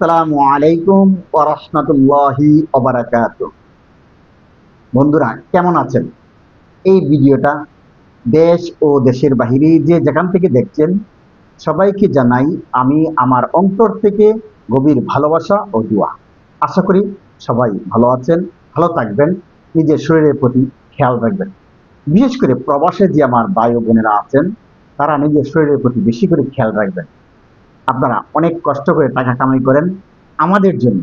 আসসালামু আলাইকুম ওরহমতুল্লাহি ওবারাকাত বন্ধুরা, কেমন আছেন? এই ভিডিওটা দেশ ও দেশের বাহিরে যে যেখান থেকে দেখছেন, সবাইকে জানাই আমি আমার অন্তর থেকে গভীর ভালোবাসা ও দোয়া। আশা করি সবাই ভালো আছেন, ভালো থাকবেন, নিজের শরীরের প্রতি খেয়াল রাখবেন। বিশেষ করে প্রবাসে যে আমার ভাই বোনেরা আছেন, তারা নিজের শরীরের প্রতি বেশি করে খেয়াল রাখবেন। আপনারা অনেক কষ্ট করে টাকা কামাই করেন আমাদের জন্য।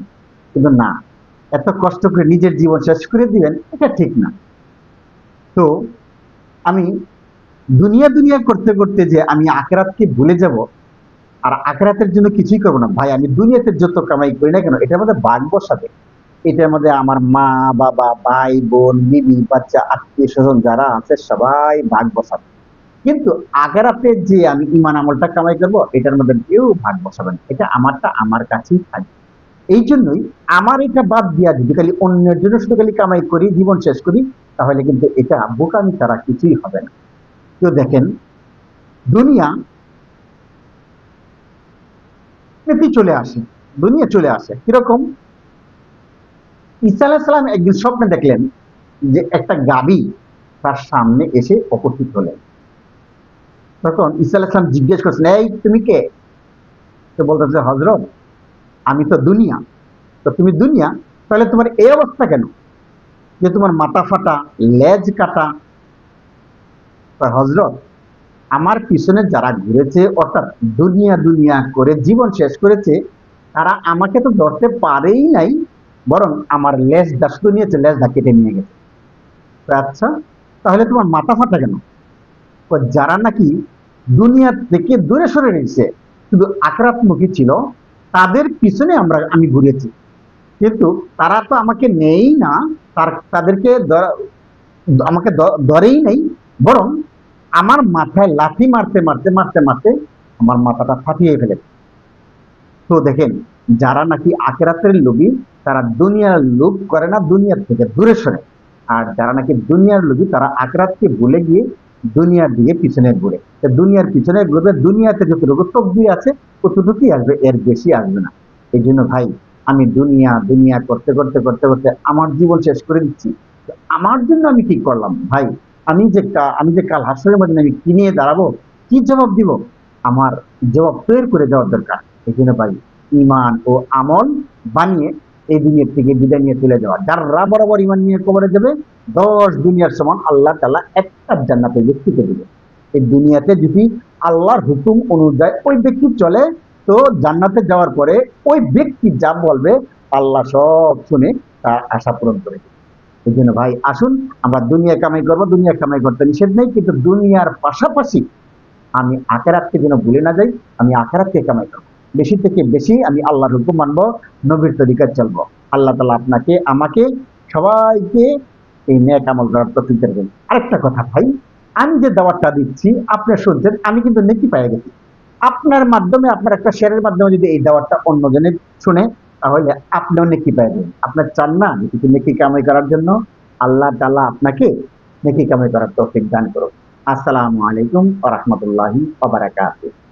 কিন্তু না, এত কষ্ট করে নিজের জীবন শেষ করে দিবেন, এটা ঠিক না। তো আমি দুনিয়া দুনিয়া করতে করতে যে আমি আখরাতকে ভুলে যাব, আর আখরাতের জন্য কিছুই করব না। ভাই, আমি দুনিয়াতে যত কামাই করি না কেন, এটার মধ্যে বাঘ বসাবে। এটার মধ্যে আমার মা, বাবা, ভাই, বোন বিবি বাচ্চা আত্মীয় স্বজন যারা আছে, সবাই বাঘ বসাবে। কিন্তু আখেরাতে যে আমি ইমান আমলটা কামাই করব, এটার মধ্যে কেউ ভাগ বসাবেন এটা আমারটা আমার কাছেই থাকবে। এই জন্যই আমার এটা বাদ দিয়া যদি খালি অন্যের জন্য শুধু খালি কামাই করি, জীবন শেষ করি, তাহলে কিন্তু এটা বোকামি ছাড়া কিছুই হবে না। কেউ দেখেন, দুনিয়া এমনি চলে আসে, দুনিয়া চলে আসে। কীরকম? ঈসা আলাহিসাল্লাম একদিন স্বপ্নে দেখলেন যে একটা গাবি তার সামনে এসে উপস্থিত হলেন তখন ঈসা আলাহিসাম জিজ্ঞেস করছেন, এই তুমি কে? তো বলতেছে হজরত আমি তো দুনিয়া। তো তুমি দুনিয়া, তাহলে তোমার এই অবস্থা কেন? যে তোমার মাথা ফাটা, লেজ কাটা। হজরত আমার পিছনে যারা ঘুরেছে, অর্থাৎ দুনিয়া দুনিয়া করে জীবন শেষ করেছে, তারা আমাকে তো ধরতে পারেই নাই, বরং আমার লেজ দা নিয়েছে, লেজ দা কেটে নিয়ে গেছে। আচ্ছা তাহলে তোমার মাথা ফাটা কেন? যারা নাকি দুনিয়া থেকে দূরে সরে রয়েছে। শুধু আক্রাত্মুখী ছিল, তাদের পিছনে আমরা, আমি ঘুরেছি। কিন্তু তারা তো আমাকে নেই না, তার, তাদেরকে আমাকে ধরেই নেই, বরং আমার মাথায় লাথি মারতে মারতে মারতে মারতে আমার মাথাটা ফাটিয়ে ফেলে। তো দেখেন, যারা নাকি আখেরাতের লোভী, তারা দুনিয়ার লোভ করে না দুনিয়ার থেকে দূরে সরে। আর যারা নাকি দুনিয়ার লোভী, তারা আখরাতকে ভুলে গিয়ে দুনিয়ার দিকে পিছনে ঘুরে। দুনিয়ার পিছনে ঘুরবে দুনিয়াতে যতটুকু তকদি আছে ততটুকুই আসবে, এর বেশি আসবে না। এই জন্য ভাই, আমি দুনিয়া দুনিয়া করতে করতে করতে করতে আমার জীবন শেষ করে দিচ্ছি। আমার জন্য আমি কি করলাম? ভাই, আমি যে আমি যে কাল হাসরের মধ্যে আমি কি নিয়ে দাঁড়াবো? কি জবাব দিব? আমার জবাব তৈরি করে যাওয়ার দরকার। এই জন্য ভাই ইমান ও আমল বানিয়ে এই দুনিয়ার থেকে বিদায় নিয়ে চলে যাওয়া। যারা বরাবর ইমান নিয়ে কবরে যাবে, দশ দুনিয়ার সমান আল্লাহ তালা একটা জান্নাতের ব্যক্তিকে দেবে। এই দুনিয়াতে যদি আল্লাহর হুকুম অনুযায়ী ওই ব্যক্তি চলে, তো জান্নাতে যাওয়ার পরে ওই ব্যক্তি যা বলবে, আল্লাহ সব শুনে তার আশা পূরণ করে দেবে। এই জন্য ভাই, আসুন, আমরা দুনিয়া কামাই করব, দুনিয়া কামাই করতে নিষেধ নেই, কিন্তু দুনিয়ার পাশাপাশি আমি আখেরাতকে যেন ভুলে না যাই, আমি আখেরাতকে কামাই করব। বেশি থেকে বেশি আমি আল্লাহর হুকুম মানবো, নবীর তরিকায় চলবো। আল্লাহ তালা আপনাকে, আমাকে, সবাইকে এই ন্যাক আমল করার প্রতি দেবেন আরেকটা কথা ভাই, আমি যে দাওয়াতটা দিচ্ছি, আপনি শুনছেন, আমি কিন্তু নেকি পেয়ে গেছি। আপনার মাধ্যমে, আপনার একটা শেয়ারের মাধ্যমে যদি এই দাওয়াতটা অন্যজনে শুনে, তাহলে আপনিও নেকি পেয়ে যাবেন। আপনার চান না কিছু নেকি কামাই করার জন্য। আল্লাহ তালা আপনাকে নেকি কামাই করার তৌফিক দান করুন আসসালামু আলাইকুম ওয়া রাহমাতুল্লাহি ওয়া বারাকাতুহু।